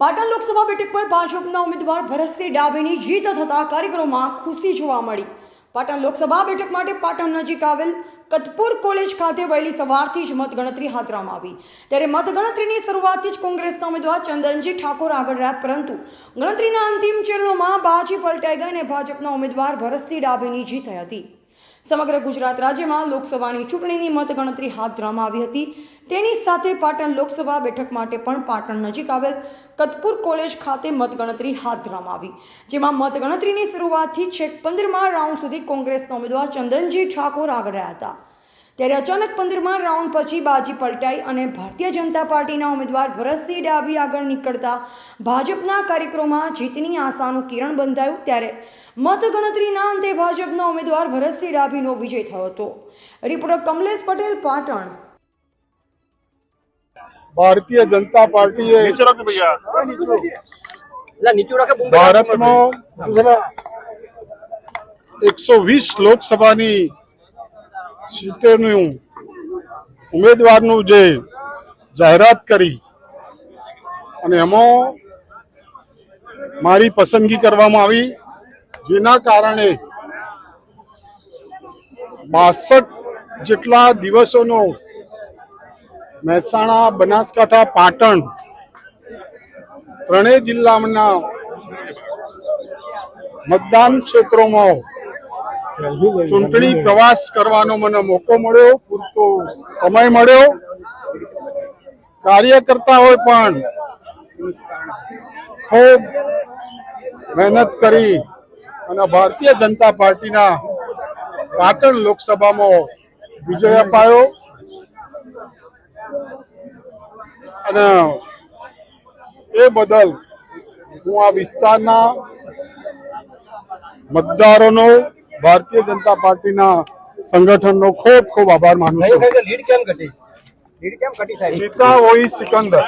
પાટણ લોકસભા બેઠક પર ભાજપના ઉમેદવાર ભરતસિંહ ડાભીની જીત થતા કાર્યક્રમોમાં ખુશી જોવા મળી. પાટણ લોકસભા બેઠક માટે પાટણ નજીક આવેલ કતપુર કોલેજ ખાતે વહેલી સવારથી જ મતગણતરી હાથ ધરવામાં આવી. ત્યારે મતગણતરીની શરૂઆતથી જ કોંગ્રેસના ઉમેદવાર ચંદનજી ઠાકોર આગળ રહ્યા પરંતુ ગણતરીના અંતિમ ચરણોમાં બાજી પલટાઈ ગઈ અને ભાજપના ઉમેદવાર ભરતસિંહ ડાભીની જીત થઈ હતી. સમગ્ર ગુજરાત રાજ્યમાં લોકસભાની ચૂંટણીની મતગણતરી હાથ ધરવામાં આવી હતી. તેની સાથે પાટણ લોકસભા બેઠક માટે પણ પાટણ નજીક આવેલ કતપુર કોલેજ ખાતે મતગણતરી હાથ ધરવામાં આવી. જેમાં મતગણતરીની શરૂઆતથી છેક પંદરમા રાઉન્ડ સુધી કોંગ્રેસના ઉમેદવાર ચંદનજી ઠાકોર આગળ રહ્યા હતા. ત્યારે અચાનક પંદરમાં રાઉન્ડ પછી બાજી પલટાઈ અને ભારતીય જનતા પાર્ટીના ઉમેદવાર ભરતસિંહ ડાબી આગળ નીકળતા ભાજપના કાર્યક્રમમાં જીતની આશાનું કિરણ બંધાયું. ત્યારે મતગણતરીના અંતે ભાજપના ઉમેદવાર ભરતસિંહ ડાભીનો વિજય થયો હતો. રિપોર્ટર કમલેશ પટેલ પાટણ. ભારતીય જનતા પાર્ટીએ ભારતમાં એકસો વીસ લોકસભાની સીટોનું ઉમેદવારનું જે જાહેરાત કરી અને એમાં મારી પસંદગી કરવામાં આવી, જેના કારણે બાસઠ જેટલા દિવસોનો મહેસાણા, બનાસકાંઠા, પાટણ ત્રણેય જિલ્લાના મતદાન ક્ષેત્રોમાં ચૂંટણી પ્રવાસ કરવાનો મને મોકો મળ્યો, પૂરતો સમય મળ્યો. કાર્યકર્તાઓએ પણ ખૂબ મહેનત કરી અને ભારતીય જનતા પાર્ટીના પાટણ લોકસભામાં વિજય અપાયો. અને એ બદલ હું આ વિસ્તારના મતદારોનો ભારતીય જનતા પાર્ટીના સંગઠનનો ખૂબ ખૂબ આભાર માનું છું. લીડ કેમ ઘટી? લીડ કેમ ઘટી સાહેબ? જીતા હોઈ સિકંદર.